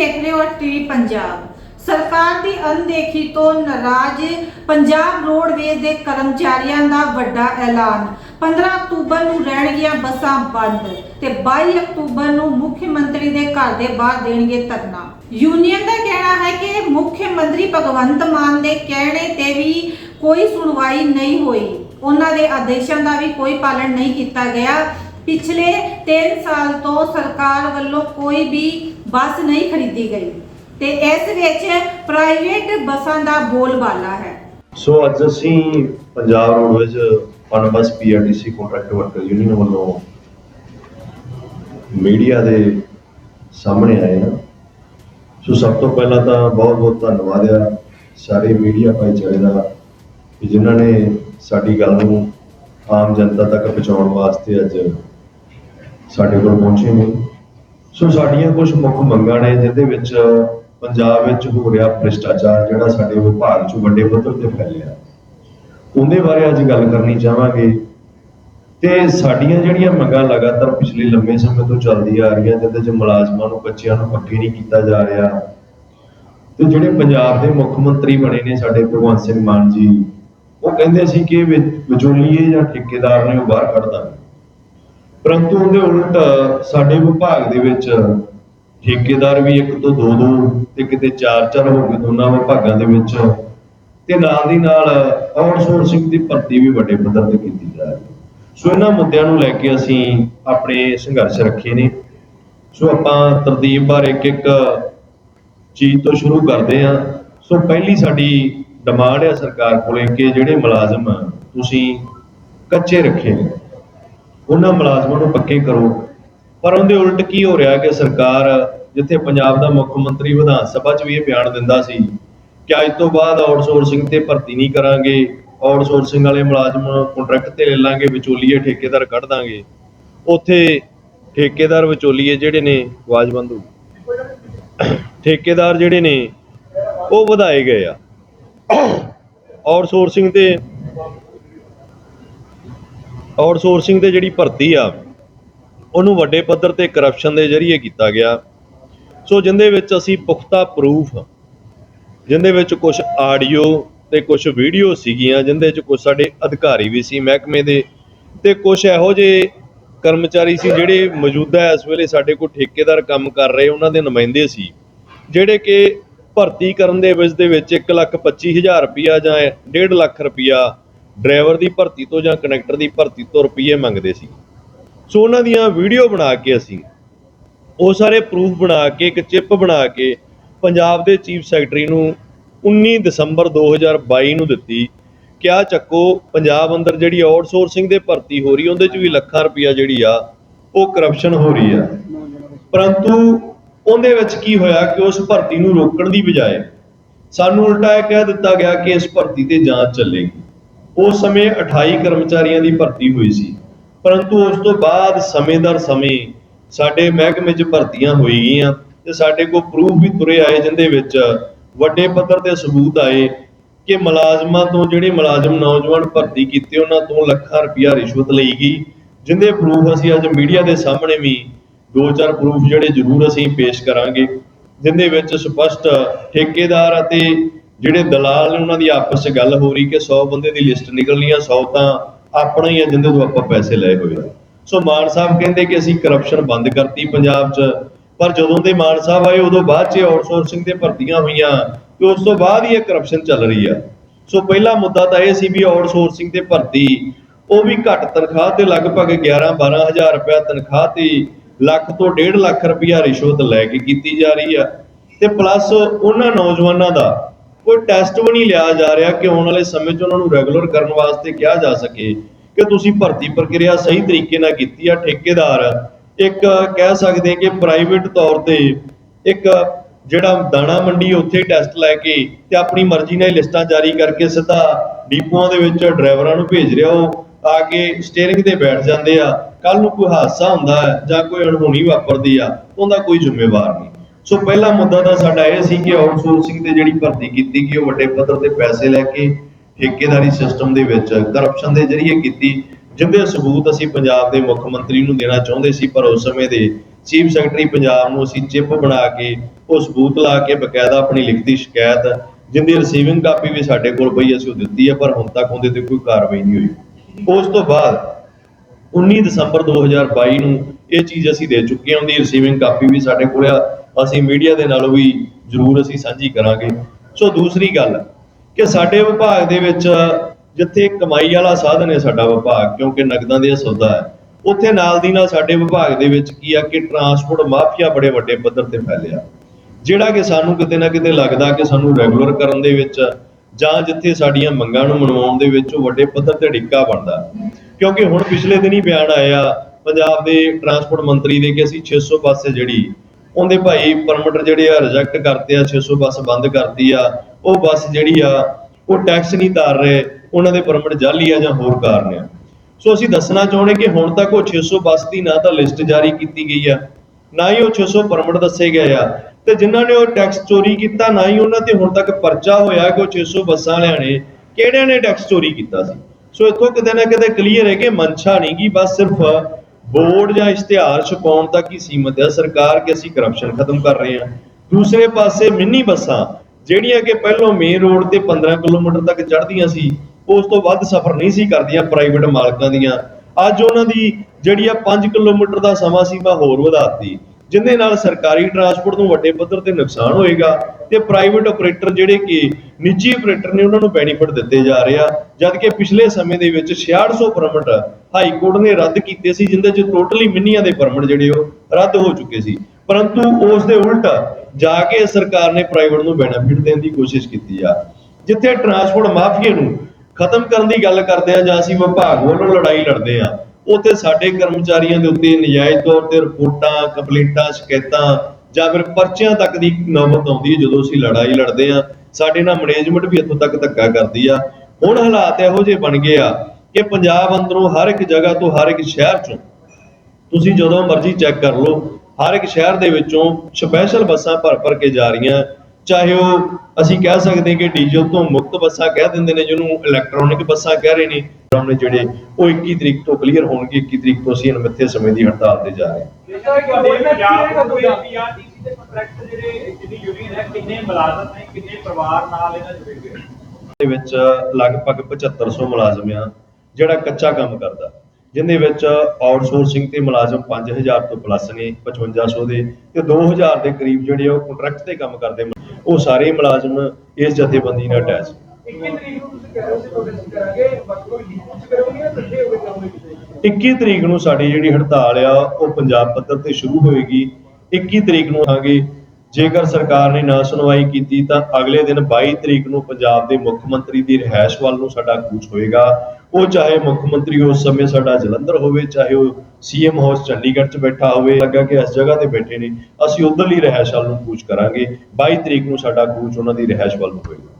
ਵੇਖ ਰਹੇ ਹੋ ਟੀਵੀ ਪੰਜਾਬ। ਸਰਕਾਰ ਦੀ ਅਣਦੇਖੀ ਤੋਂ ਨਾਰਾਜ਼ ਪੰਜਾਬ ਰੋਡਵੇਜ਼ ਦੇ ਕਰਮਚਾਰੀਆਂ ਦਾ ਵੱਡਾ ਐਲਾਨ। 15 ਅਕਤੂਬਰ ਨੂੰ ਰਹਿਣਗੀਆਂ ਬੱਸਾਂ ਬੰਦ ਤੇ 22 ਅਕਤੂਬਰ ਨੂੰ ਮੁੱਖ ਮੰਤਰੀ ਦੇ ਘਰ ਦੇ ਬਾਹਰ ਦੇਣਗੇ ਧਰਨਾ। ਯੂਨੀਅਨ ਦਾ ਕਹਿਣਾ ਹੈ ਕਿ ਮੁੱਖ ਮੰਤਰੀ ਭਗਵੰਤ ਮਾਨ ਦੇ ਕਹਿਣੇ ਤੇ ਵੀ ਕੋਈ ਸੁਣਵਾਈ ਨਹੀਂ ਹੋਈ। ਉਹਨਾਂ ਦੇ ਆਦੇਸ਼ਾਂ ਦਾ ਵੀ ਕੋਈ ਪਾਲਣ ਨਹੀਂ ਕੀਤਾ ਗਿਆ। ਪਿਛਲੇ 3 ਸਾਲ ਤੋਂ ਸਰਕਾਰ ਵੱਲੋਂ ਕੋਈ ਵੀ ਬੱਸ ਨਹੀਂ ਖਰੀਦੀ ਗਈ ਤੇ ਇਸ ਵਿੱਚ ਪ੍ਰਾਈਵੇਟ ਬੱਸਾਂ ਦਾ ਬੋਲਬਾਲਾ ਹੈ। ਸੋ ਅੱਜ ਅਸੀਂ ਪੰਜਾਬ ਰੋਡਵੇਜ਼ ਪਨ ਪੀਆਰਟੀਸੀ ਕੰਟਰੈਕਟ ਵਰਕਰ ਯੂਨੀਅਨ ਵੱਲੋਂ ਮੀਡੀਆ ਦੇ ਸਾਹਮਣੇ ਆਏ ਹਾਂ। ਸੋ ਸਭ ਤੋਂ ਪਹਿਲਾਂ ਤਾਂ ਬਹੁਤ ਬਹੁਤ ਧੰਨਵਾਦ ਆ ਸਾਰੇ ਮੀਡੀਆ ਭਾਈਚਾਰੇ ਦਾ ਕਿ ਜਿਨ੍ਹਾਂ ਨੇ ਸਾਡੀ ਗੱਲ ਨੂੰ ਆਮ ਜਨਤਾ ਤੱਕ ਪਹੁੰਚਾਉਣ ਵਾਸਤੇ ਅੱਜ ਸਾਡੇ ਕੋਲ ਪਹੁੰਚੇ ਨੇ। ਸੋ ਸਾਡੀਆਂ ਕੁਝ ਮੁੱਖ ਮੰਗਾਂ ਨੇ, ਜਿਹਦੇ ਵਿੱਚ ਪੰਜਾਬ ਵਿੱਚ ਹੋ ਰਿਹਾ ਭ੍ਰਿਸ਼ਟਾਚਾਰ, ਜਿਹੜਾ ਸਾਡੇ ਵਿਭਾਗ 'ਚ ਵੱਡੇ ਪੱਧਰ ਤੇ ਫੈਲਿਆ। ਉਹਦੇ ਬਾਰੇ ਅੱਜ ਗੱਲ ਕਰਨੀ ਚਾਹਾਂਗੇ। ਤੇ ਸਾਡੀਆਂ ਜਿਹੜੀਆਂ ਮੰਗਾਂ ਲਗਾਤਾਰ ਪਿਛਲੇ ਲੰਮੇ ਸਮੇਂ ਤੋਂ ਚੱਲਦੀ ਆ ਰਹੀਆਂ, ਜਿਹਦੇ 'ਚ ਮੁਲਾਜ਼ਮਾਂ ਨੂੰ, ਬੱਚਿਆਂ ਨੂੰ ਪੱਕੇ ਨਹੀਂ ਕੀਤਾ ਜਾ ਰਿਹਾ। ਤੇ ਜਿਹੜੇ ਪੰਜਾਬ ਦੇ ਮੁੱਖ ਮੰਤਰੀ ਬਣੇ ਨੇ ਸਾਡੇ ਭਗਵੰਤ ਸਿੰਘ ਮਾਨ ਜੀ ਉਹ ਕਹਿੰਦੇ ਸੀ ਕਿ ਵਿਚੋਲੀਏ ਜਾਂ ਠੇਕੇਦਾਰ ਨੇ ਉਹ ਬਾਹਰ ਕੱਢਦਾ ਦਾਂਗੇ ਪਰੰਤੂ ਉਹਦੇ ਉਲਟ ਸਾਡੇ ਵਿਭਾਗ ਦੇ ਵਿੱਚ ਠੇਕੇਦਾਰ ਵੀ ਇੱਕ ਤੋਂ ਦੋ ਦੋ ਤੇ ਕਿਤੇ ਚਾਰ ਚਾਰ ਹੋ ਗਏ ਦੋਨਾਂ ਵਿਭਾਗਾਂ ਦੇ ਵਿੱਚ ਤੇ ਨਾਲ ਦੀ ਨਾਲ ਆਊਟਸੋਰਸਿੰਗ ਦੀ ਭਰਤੀ ਵੀ ਵੱਡੇ ਪੱਧਰ ਤੇ ਕੀਤੀ ਜਾ ਰਹੀ ਹੈ। ਸੋ ਇਹਨਾਂ ਮੁੱਦਿਆਂ ਨੂੰ ਲੈ ਕੇ ਅਸੀਂ ਆਪਣੇ ਸੰਘਰਸ਼ ਰੱਖੇ ਨੇ। ਸੋ ਆਪਾਂ ਤਰਤੀਬ ਬਾਰ ਇੱਕ ਇੱਕ ਚੀਜ਼ ਤੋਂ ਸ਼ੁਰੂ ਕਰਦੇ ਹਾਂ। ਸੋ ਪਹਿਲੀ ਸਾਡੀ ਡਿਮਾਂਡ ਹੈ ਸਰਕਾਰ ਕੋਲੇ ਕਿ ਜਿਹੜੇ ਮੁਲਾਜ਼ਮ ਤੁਸੀਂ ਕੱਚੇ ਰੱਖੇ ਉਹਨਾਂ ਮੁਲਾਜ਼ਮਾਂ ਨੂੰ ਪੱਕੇ ਕਰੋ। ਪਰ ਉਹਦੇ ਉਲਟ ਕੀ ਹੋ ਰਿਹਾ ਕਿ ਸਰਕਾਰ ਜਿੱਥੇ ਪੰਜਾਬ ਦਾ ਮੁੱਖ ਮੰਤਰੀ ਵਿਧਾਨ ਸਭਾ 'ਚ ਵੀ ਇਹ ਬਿਆਨ ਦਿੰਦਾ ਸੀ ਕਿ ਅੱਜ ਤੋਂ ਬਾਅਦ ਆਊਟਸੋਰਸਿੰਗ ਤੇ ਭਰਤੀ ਨਹੀਂ ਕਰਾਂਗੇ, ਆਊਟਸੋਰਸਿੰਗ ਵਾਲੇ ਮੁਲਾਜ਼ਮ ਕੰਟਰੈਕਟ ਤੇ ਲੈ ਲਾਂਗੇ, ਵਿਚੋਲੀਏ ਠੇਕੇਦਾਰ ਕੱਢ ਦਾਂਗੇ। ਉੱਥੇ ਠੇਕੇਦਾਰ ਵਿਚੋਲੀਏ ਜਿਹੜੇ ਨੇ ਆਵਾਜ਼ਬੰਦ ਹੋ ਠੇਕੇਦਾਰ ਜਿਹੜੇ ਨੇ, ਉਹ ਵਧਾਏ ਗਏ ਆ। ਆਊਟਸੋਰਸਿੰਗ ਤੇ ਆਊਟਸੋਰਸਿੰਗ ਤੇ ਜਿਹੜੀ ਭਰਤੀ ਆ, ਉਹਨੂੰ ਵੱਡੇ ਪੱਧਰ ਤੇ ਕਰਪਸ਼ਨ ਦੇ ਜ਼ਰੀਏ ਕੀਤਾ ਗਿਆ। ਸੋ ਜਿੰਦੇ ਵਿੱਚ ਅਸੀਂ ਪੁਖਤਾ ਪ੍ਰੂਫ ਜਿੰਦੇ ਵਿੱਚ ਕੁਝ ਆਡੀਓ ਤੇ ਕੁਝ ਵੀਡੀਓ ਸੀਗੀਆਂ, ਜਿੰਦੇ ਚ ਕੁਝ ਸਾਡੇ ਅਧਿਕਾਰੀ ਵੀ ਸੀ ਮਹਿਕਮੇ ਦੇ, ਤੇ ਕੁਝ ਇਹੋ ਜਿਹੇ ਕਰਮਚਾਰੀ ਸੀ ਜਿਹੜੇ ਮੌਜੂਦਾ ਇਸ ਵੇਲੇ ਸਾਡੇ ਕੋਲ ਠੇਕੇਦਾਰ ਕੰਮ ਕਰ ਰਹੇ, ਉਹਨਾਂ ਦੇ ਨੁਮਾਇੰਦੇ ਸੀ, ਜਿਹੜੇ ਕਿ ਭਰਤੀ ਕਰਨ ਦੇ ਵਿੱਚ ਦੇ ਵਿੱਚ 125000 ਰੁਪਿਆ ਜਾਂ 1.5 ਲੱਖ ਰੁਪਿਆ ਡਰਾਈਵਰ ਦੀ ਭਰਤੀ ਤੋਂ ਜਾਂ ਕਨੈਕਟਰ ਦੀ ਭਰਤੀ ਤੋਂ ਰੁਪਏ ਮੰਗਦੇ ਸੀ। ਸੋ ਉਹਨਾਂ ਦੀਆਂ ਵੀਡੀਓ ਬਣਾ ਕੇ ਅਸੀਂ, ਉਹ ਸਾਰੇ ਪ੍ਰੂਫ ਬਣਾ ਕੇ, ਇੱਕ ਚਿੱਪ ਬਣਾ ਕੇ ਪੰਜਾਬ ਦੇ ਚੀਫ ਸੈਕਟਰੀ ਨੂੰ 19 ਦਸੰਬਰ 2022 ਨੂੰ ਦਿੱਤੀ ਕਿਆ ਚੱਕੋ, ਪੰਜਾਬ ਅੰਦਰ ਜਿਹੜੀ ਆਊਟਸੋਰਸਿੰਗ ਦੇ ਭਰਤੀ ਹੋ ਰਹੀ, ਉਹਦੇ ਚ ਵੀ ਲੱਖਾਂ ਰੁਪਈਆ ਜਿਹੜੀ ਆ, ਉਹ ਕਰਪਸ਼ਨ ਹੋ ਰਹੀ ਆ। ਪਰੰਤੂ ਉਹਦੇ ਵਿੱਚ ਕੀ ਹੋਇਆ ਕਿ ਉਸ ਭਰਤੀ ਨੂੰ ਰੋਕਣ ਦੀ ਬਜਾਏ ਸਾਨੂੰ ਉਲਟਾ ਇਹ ਕਹਿ ਦਿੱਤਾ ਗਿਆ ਕਿ ਇਸ ਭਰਤੀ ਤੇ ਜਾਂਚ ਚੱਲੇਗੀ। ਉਸ ਸਮੇਂ 28 ਕਰਮਚਾਰੀਆਂ ਦੀ ਭਰਤੀ ਹੋਈ ਸੀ, ਪਰੰਤੂ ਉਸ ਤੋਂ ਬਾਅਦ ਸਮੇਂ ਦਰ ਸਮੇਂ ਸਾਡੇ ਮਹਿਕਮੇ 'ਚ ਭਰਤੀਆਂ ਹੋਈ ਗਈਆਂ ਤੇ ਸਾਡੇ ਕੋਲ ਪ੍ਰੂਫ ਵੀ ਤੁਰੇ ਆਏ, ਜਿੰਦੇ ਵਿੱਚ ਵੱਡੇ ਪੱਧਰ ਤੇ ਸਬੂਤ ਆਏ ਕਿ ਮੁਲਾਜ਼ਮਾਂ ਤੋਂ ਜਿਹੜੇ ਮੁਲਾਜ਼ਮ ਨੌਜਵਾਨ ਭਰਤੀ ਕੀਤੇ, ਉਹਨਾਂ ਤੋਂ ਲੱਖਾਂ ਰੁਪਇਆ ਰਿਸ਼ਵਤ ਲਈ ਗਈ, ਜਿੰਦੇ ਪ੍ਰੂਫ ਅਸੀਂ ਅੱਜ ਮੀਡੀਆ ਦੇ ਸਾਹਮਣੇ ਵੀ ਦੋ ਚਾਰ ਪ੍ਰੂਫ ਜਿਹੜੇ ਜ਼ਰੂਰ ਅਸੀਂ ਪੇਸ਼ ਕਰਾਂਗੇ, ਜਿੰਦੇ ਵਿੱਚ ਸਪਸ਼ਟ ਠੇਕੇਦਾਰ ਅਤੇ ਜਿਹੜੇ ਦਲਾਲ ਨੇ ਉਹਨਾਂ ਦੀ ਆਪਸ 'ਚ ਗੱਲ ਹੋ ਰਹੀ ਕਿ 100 ਬੰਦੇ ਦੀ ਲਿਸਟ ਨਿਕਲਣੀ ਆ 100 ਤਾਂ ਆਪਣਾ ਹੀ ਆ ਜਿੰਦੇ ਤੋਂ ਆਪਾਂ ਪੈਸੇ ਲਏ ਹੋਏ ਆ। ਸੋ ਮਾਨ ਸਾਹਿਬ ਕਹਿੰਦੇ ਕਿ ਅਸੀਂ ਕਰਪਸ਼ਨ ਬੰਦ ਕਰਤੀ ਪੰਜਾਬ 'ਚ, ਪਰ ਜਦੋਂ ਦੇ ਮਾਨ ਸਾਹਿਬ ਆਏ, ਉਦੋਂ ਬਾਅਦ 'ਚ ਆਊਟਸੋਰਸਿੰਗ ਦੇ ਭਰਤੀਆਂ ਹੋਈਆਂ ਤੇ ਉਸ ਤੋਂ ਬਾਅਦ ਹੀ ਇਹ ਕਰਪਸ਼ਨ ਚੱਲ ਰਹੀ ਆ। ਸੋ ਪਹਿਲਾ ਮੁੱਦਾ ਤਾਂ ਇਹ ਸੀ ਵੀ ਆਊਟਸੋਰਸਿੰਗ ਤੇ ਭਰਤੀ ਉਹ ਵੀ ਘੱਟ ਤਨਖਾਹ ਤੇ ਲਗਭਗ 11 12000 ਰੁਪਏ ਤਨਖਾਹ ਤੇ ਲੱਖ ਤੋਂ 1.5 ਲੱਖ ਰੁਪਇਆ ਰਿਸ਼ਵਤ ਲੈ ਕੇ ਕੀਤੀ ਜਾ ਰਹੀ ਆ। ਤੇ ਪਲੱਸ ਉਹਨਾਂ ਨੌਜਵਾਨਾਂ ਦਾ ਕੋਈ ਟੈਸਟ ਵੀ ਨਹੀਂ ਲਿਆ ਜਾ ਰਿਹਾ ਕਿ ਆਉਣ ਵਾਲੇ ਸਮੇਂ 'ਚ ਉਹਨਾਂ ਨੂੰ ਰੈਗੂਲਰ ਕਰਨ ਵਾਸਤੇ ਕਿਹਾ ਜਾ ਸਕੇ ਕਿ ਤੁਸੀਂ ਭਰਤੀ ਪ੍ਰਕਿਰਿਆ ਸਹੀ ਤਰੀਕੇ ਨਾਲ ਕੀਤੀ ਆ, ਠੇਕੇਦਾਰ। ਇੱਕ ਕਹਿ ਸਕਦੇ ਕਿ ਪ੍ਰਾਈਵੇਟ ਤੌਰ ਤੇ ਇੱਕ ਜਿਹੜਾ ਦਾਣਾ ਮੰਡੀ ਉੱਥੇ ਟੈਸਟ ਲੈ ਕੇ ਤੇ ਆਪਣੀ ਮਰਜ਼ੀ ਨਾਲ ਲਿਸਟਾਂ ਜਾਰੀ ਕਰਕੇ ਸਿੱਧਾ ਡੀਪੂਆਂ ਦੇ ਵਿੱਚ ਡਰਾਈਵਰਾਂ ਨੂੰ ਭੇਜ ਰਿਹਾ ਉਹ, ਆ ਕੇ ਸਟੀਅਰਿੰਗ ਤੇ ਬੈਠ ਜਾਂਦੇ ਆ। ਕੱਲ ਨੂੰ ਕੋਈ ਹਾਦਸਾ ਹੁੰਦਾ ਹੈ ਜਾਂ ਕੋਈ ਅਣਹੋਣੀ ਵਾਪਰਦੀ ਆ, ਉਹਦਾ ਕੋਈ ਜ਼ਿੰਮੇਵਾਰ ਨਹੀਂ। ਸੋ ਪਹਿਲਾ ਮੁੱਦਾ ਤਾਂ ਸਾਡਾ ਇਹ ਸੀ ਕਿ ਆਊਟਸੋਰਸਿੰਗ ਤੇ ਜਿਹੜੀ ਭਰਤੀ ਕੀਤੀ ਗਈ, ਉਹ ਵੱਡੇ ਪੱਧਰ ਤੇ ਪੈਸੇ ਲੈ ਕੇ ਠੇਕੇਦਾਰੀ ਸਿਸਟਮ ਦੇ ਵਿੱਚ ਕਰਪਸ਼ਨ ਦੇ ਜ਼ਰੀਏ ਕੀਤੀ। ਜਿੰਦੇ ਸਬੂਤ ਅਸੀਂ ਪੰਜਾਬ ਦੇ ਮੁੱਖ ਮੰਤਰੀ ਨੂੰ ਦੇਣਾ ਚਾਹੁੰਦੇ ਸੀ, ਪਰ ਉਸ ਸਮੇਂ ਦੇ ਚੀਫ ਸੈਕਟਰੀ ਪੰਜਾਬ ਨੂੰ ਅਸੀਂ ਚਿੱਪ ਬਣਾ ਕੇ ਉਹ ਸਬੂਤ ਲਾ ਕੇ ਬਕਾਇਦਾ ਆਪਣੀ ਲਿਖਤੀ ਸ਼ਿਕਾਇਤ, ਜਿੰਦੀ ਰਿਸੀਵਿੰਗ ਕਾਪੀ ਵੀ ਸਾਡੇ ਕੋਲ ਪਈ, ਅਸੀਂ ਉਹ ਦਿੱਤੀ ਹੈ ਪਰ ਹੁਣ ਤੱਕ ਉਹਦੇ ਤੇ ਕੋਈ ਕਾਰਵਾਈ ਨਹੀਂ ਹੋਈ। ਉਸ ਤੋਂ ਬਾਅਦ 19 ਦਸੰਬਰ 2022 ਨੂੰ ਇਹ ਚੀਜ਼ ਅਸੀਂ ਦੇ ਚੁੱਕੇ ਹਾਂ, ਉਹਦੀ ਰਿਸੀਵਿੰਗ ਕਾਪੀ ਵੀ ਸਾਡੇ ਕੋਲ ਆ। ਅਸੀਂ ਮੀਡੀਆ ਦੇ ਨਾਲ ਵੀ ਜ਼ਰੂਰ ਅਸੀਂ ਸਾਂਝੀ ਕਰਾਂਗੇ। ਸੋ ਦੂਸਰੀ ਗੱਲ, ਕਿ ਸਾਡੇ ਵਿਭਾਗ ਦੇ ਵਿੱਚ ਜਿੱਥੇ ਕਮਾਈ ਵਾਲਾ ਸਾਧਨ ਹੈ ਸਾਡਾ ਵਿਭਾਗ, ਕਿਉਂਕਿ ਨਗਦਾਂ ਦੇ ਸੌਦਾ ਹੈ, ਉੱਥੇ ਨਾਲ ਦੀ ਨਾਲ ਸਾਡੇ ਵਿਭਾਗ ਦੇ ਵਿੱਚ ਕੀ ਆ ਕਿ ਟਰਾਂਸਪੋਰਟ ਮਾਫੀਆ ਬੜੇ ਵੱਡੇ ਪੱਧਰ ਤੇ ਫੈਲਿਆ। ਜਿਹੜਾ ਕਿ ਸਾਨੂੰ ਕਿਤੇ ਨਾ ਕਿਤੇ ਲੱਗਦਾ ਕਿ ਸਾਨੂੰ ਰੈਗੂਲਰ ਕਰਨ ਦੇ ਵਿੱਚ ਜਾਂ ਜਿੱਥੇ ਸਾਡੀਆਂ ਮੰਗਾਂ ਨੂੰ ਮਨਵਾਉਣ ਦੇ ਵਿੱਚ ਉਹ ਵੱਡੇ ਪੱਧਰ ਤੇ ਡਿੱਕਾ ਬਣਦਾ। ਕਿਉਂਕਿ ਹੁਣ ਪਿਛਲੇ ਦਿਨ ਹੀ ਬਿਆਨ ਆਇਆ ਪੰਜਾਬ ਦੇ ਟਰਾਂਸਪੋਰਟ ਮੰਤਰੀ ਦੇ ਕਿ ਅਸੀਂ 600 ਬੱਸ ਜਿਹੜੀ ਉਹਦੇ ਭਾਈ ਪਰਮਿਟ ਜਿਹੜੇ ਆ ਰਿਜੈਕਟ ਕਰਤੇ ਆ 600 ਬੱਸ ਬੰਦ ਕਰਤੀ ਆ, ਉਹ ਬੱਸ ਜਿਹੜੀ ਆ, ਉਹ ਟੈਕਸ ਨਹੀਂ ਤਾਰ ਰਹੇ, ਉਹਨਾਂ ਦੇ ਪਰਮਿਟ ਜਾਲੀ ਆ ਜਾਂ ਹੋਰ ਕਾਰਨ ਆ। ਸੋ ਅਸੀਂ ਦੱਸਣਾ ਚਾਹੁੰਦੇ ਕਿ ਹੁਣ ਤੱਕ ਉਹ 600 ਬੱਸ ਦੀ ਨਾ ਤਾਂ ਲਿਸਟ ਜਾਰੀ ਕੀਤੀ ਗਈ ਆ, ਨਾ ਹੀ ਉਹ 600 ਪਰਮਿਟ ਦੱਸੇ ਗਏ ਆ। ਤੇ ਜਿਨ੍ਹਾਂ ਨੇ ਉਹ ਟੈਕਸ ਚੋਰੀ ਕੀਤਾ, ਨਾ ਹੀ ਉਹਨਾਂ ਤੇ ਹੁਣ ਤੱਕ ਪਰਚਾ ਹੋਇਆ ਕਿ ਉਹ 600 ਬੱਸਾਂ ਵਾਲਿਆਂ ਨੇ ਕਿਹੜਿਆਂ ਨੇ ਟੈਕਸ ਚੋਰੀ ਕੀਤਾ ਸੀ। ਸੋ ਇੱਥੋਂ ਕਿਤੇ ਨਾ ਕਿਤੇ ਕਲੀਅਰ ਹੈ ਕਿ ਮਨਸ਼ਾ ਨਹੀਂ ਗੀ, ਬਸ ਸਿਰਫ ਬੋਰਡ ਜਾਂ ਇਸ਼ਤਿਹਾਰ ਛਪਾਉਣ ਤੱਕ ਹੀ ਸੀਮਤ ਹੈ ਸਰਕਾਰ ਕਿ ਅਸੀਂ ਕਰਪਸ਼ਨ ਖਤਮ ਕਰ ਰਹੇ ਹਾਂ। ਦੂਸਰੇ ਪਾਸੇ ਮਿੰਨੀ ਬੱਸਾਂ, ਜਿਹੜੀਆਂ ਕਿ ਪਹਿਲੋਂ ਮੇਨ ਰੋਡ ਤੇ 15 ਕਿਲੋਮੀਟਰ ਤੱਕ ਚੜ੍ਹਦੀਆਂ ਸੀ, ਉਸ ਤੋਂ ਵੱਧ ਸਫ਼ਰ ਨਹੀਂ ਸੀ ਕਰਦੀਆਂ ਪ੍ਰਾਈਵੇਟ ਮਾਲਕਾਂ ਦੀਆਂ। ਅੱਜ ਉਹਨਾਂ ਦੀ ਜਿਹੜੀ ਆ 5 ਕਿਲੋਮੀਟਰ ਦਾ ਸਮਾਂ ਸੀਮਾ ਹੋਰ ਵਧਾਤੀ ਜਿੰਦੇ ਨਾਲ ਸਰਕਾਰੀ ਟਰਾਂਸਪੋਰਟ ਨੂੰ ਵੱਡੇ ਪੱਧਰ ਤੇ ਨੁਕਸਾਨ ਹੋਏਗਾ ਤੇ ਪ੍ਰਾਈਵੇਟ ਆਪਰੇਟਰ ਜਿਹੜੇ ਕਿ ਨਿੱਜੀ ਆਪਰੇਟਰ ਨੇ ਉਹਨਾਂ ਨੂੰ ਬੈਨੀਫਿਟ ਦਿੱਤੇ ਜਾ ਰਹੇ ਆ। ਜਦ ਕਿ ਪਿਛਲੇ ਸਮੇਂ ਦੇ ਵਿੱਚ 6600 ਪਰਮਿਟ ਹਾਈ ਕੋਰਟ ਨੇ ਰੱਦ ਕੀਤੇ ਸੀ, ਜਿੰਦੇ ਚ ਟੋਟਲੀ ਮਿੰਨੀਆਂ ਦੇ ਪਰਮਿਟ ਜਿਹੜੇ ਉਹ ਰੱਦ ਹੋ ਚੁੱਕੇ ਸੀ। ਪਰੰਤੂ ਉਸ ਦੇ ਉਲਟ ਜਾ ਕੇ ਸਰਕਾਰ ਨੇ ਪ੍ਰਾਈਵੇਟ ਨੂੰ ਬੈਨੀਫਿਟ ਦੇਣ ਦੀ ਕੋਸ਼ਿਸ਼ ਕੀਤੀ ਆ। ਜਿੱਥੇ ਟਰਾਂਸਪੋਰਟ ਮਾਫੀਏ ਨੂੰ ਖਤਮ ਕਰਨ ਦੀ ਗੱਲ ਕਰਦੇ ਆ ਜਾਂ ਅਸੀਂ ਵਿਭਾਗ ਵੱਲੋਂ ਲੜਾਈ ਲੜਦੇ ਆ ਉੱਥੇ ਸਾਡੇ ਕਰਮਚਾਰੀਆਂ ਦੇ ਉੱਤੇ ਨਜਾਇਜ਼ ਤੌਰ ਤੇ ਰਿਪੋਰਟਾਂ, ਕੰਪਲੇਂਟਾਂ, ਸ਼ਿਕਾਇਤਾਂ ਜਾਂ ਫਿਰ ਪਰਚਿਆਂ ਤੱਕ ਦੀ ਨੌਬਤ ਆਉਂਦੀ ਹੈ ਜਦੋਂ ਅਸੀਂ ਲੜਾਈ ਲੜਦੇ ਆ ਸਾਡੇ ਨਾਲ ਮੈਨੇਜਮੈਂਟ ਵੀ ਇੱਥੋਂ ਤੱਕ ਧੱਕਾ ਕਰਦੀ ਆ। ਹੁਣ ਹਾਲਾਤ ਇਹੋ ਜਿਹੇ ਬਣ ਗਏ ਆ ਕਿ ਪੰਜਾਬ ਅੰਦਰੋਂ ਹਰ ਇੱਕ ਜਗ੍ਹਾ ਤੋਂ ਹਰ ਇੱਕ ਸ਼ਹਿਰ ਚੋਂ ਤੁਸੀਂ ਜਦੋਂ ਮਰਜ਼ੀ ਚੈੱਕ ਕਰ ਲਓ, ਹਰ ਇੱਕ ਸ਼ਹਿਰ ਦੇ ਵਿੱਚੋਂ ਸਪੈਸ਼ਲ ਬੱਸਾਂ ਭਰ ਭਰ ਕੇ ਜਾ ਰਹੀਆਂ। ਚਾਹੇ ਉਹ ਅਸੀਂ ਕਹਿ ਸਕਦੇ ਕਿ ਡੀਜ਼ਲ ਤੋਂ ਮੁਕਤ ਬੱਸਾਂ ਕਹਿ ਦਿੰਦੇ ਨੇ ਜਿਹਨੂੰ ਇਲੈਕਟ੍ਰੋਨਿਕ ਬੱਸਾਂ ਕਹਿ ਰਹੇ ਨੇ ਉਹਨੇ ਜਿਹੜੇ ਉਹ 21 ਤਰੀਕ ਤੋਂ ਕਲੀਅਰ ਹੋਣਗੇ 21 ਤਰੀਕ ਤੋਂ ਅਸੀਂ ਅਣਮਿੱਥੇ ਸਮੇਂ ਦੀ ਹੜਤਾਲ ਤੇ ਜਾ ਰਹੇ ਹਾਂ। ਦੇ ਵਿੱਚ ਲਗਭਗ 7500 ਮੁਲਾਜ਼ਮ ਆ ਜਿਹੜਾ ਕੱਚਾ ਕੰਮ ਕਰਦਾ। ਜਿੰਦੇ ਵਿੱਚ ਆਊਟਸੋਰਸਿੰਗ ਤੇ ਮੁਲਾਜ਼ਮ 5000 ਤੋਂ ਪਲੱਸ ਨੇ 5500 ਦੇ ਤੇ 2000 ਦੇ ਕਰੀਬ ਜਿਹੜੇ ਉਹ ਕੰਟਰੈਕਟ ਤੇ ਕੰਮ ਕਰਦੇ ਉਹ ਸਾਰੇ ਮੁਲਾਜ਼ਮ ਇਸ ਜਥੇਬੰਦੀ ਨਾਲ ਅਟੈਚ 21 ਤਰੀਕ ਨੂੰ ਤੁਸੀਂ ਕਹਿ ਰਹੇ ਹੋ ਕਿ ਪ੍ਰੋਟੈਸਟ ਕਰਾਂਗੇ ਬਾਕੀ ਕੋਈ ਡੀਪੂਸ ਕਰੋਗੇ ਜਾਂ ਇਕੱਠੇ ਹੋ ਕੇ ਕਰੋਗੇ ਕਿਤੇ 21 ਤਰੀਕ ਨੂੰ ਸਾਡੀ ਜਿਹੜੀ ਹੜਤਾਲ ਆ ਉਹ ਪੰਜਾਬ ਪੱਧਰ ਤੇ ਸ਼ੁਰੂ ਹੋਏਗੀ। 21 ਤਰੀਕ ਨੂੰ ਆਗੇ ਜੇਕਰ ਸਰਕਾਰ ਨੇ ਨਾ ਸੁਣਵਾਈ ਕੀਤੀ ਤਾਂ ਅਗਲੇ ਦਿਨ 22 ਤਰੀਕ ਨੂੰ ਪੰਜਾਬ ਦੇ ਮੁੱਖ ਮੰਤਰੀ ਦੀ ਰਿਹਾਇਸ਼ ਵੱਲ ਨੂੰ ਸਾਡਾ ਕੂਚ ਹੋਏਗਾ। ਉਹ ਚਾਹੇ ਮੁੱਖ ਮੰਤਰੀ ਉਸ ਸਮੇਂ ਸਾਡਾ ਜਲੰਧਰ ਹੋਵੇ, ਚਾਹੇ ਉਹ ਸੀਐਮ ਹਾਊਸ ਚੰਡੀਗੜ੍ਹ 'ਚ ਬੈਠਾ ਹੋਵੇ, ਲੱਗਾ ਕਿ ਇਸ ਜਗ੍ਹਾ ਤੇ ਬੈਠੇ ਨੇ, ਅਸੀਂ ਉਧਰਲੀ ਰਿਹਾਇਸ਼ ਵੱਲ ਨੂੰ ਕੂਚ ਕਰਾਂਗੇ। 22 ਤਰੀਕ ਨੂੰ ਸਾਡਾ ਕੂਚ ਉਹਨਾਂ ਦੀ ਰਿਹਾਇਸ਼ ਵੱਲ ਨੂੰ ਹੋਏਗਾ।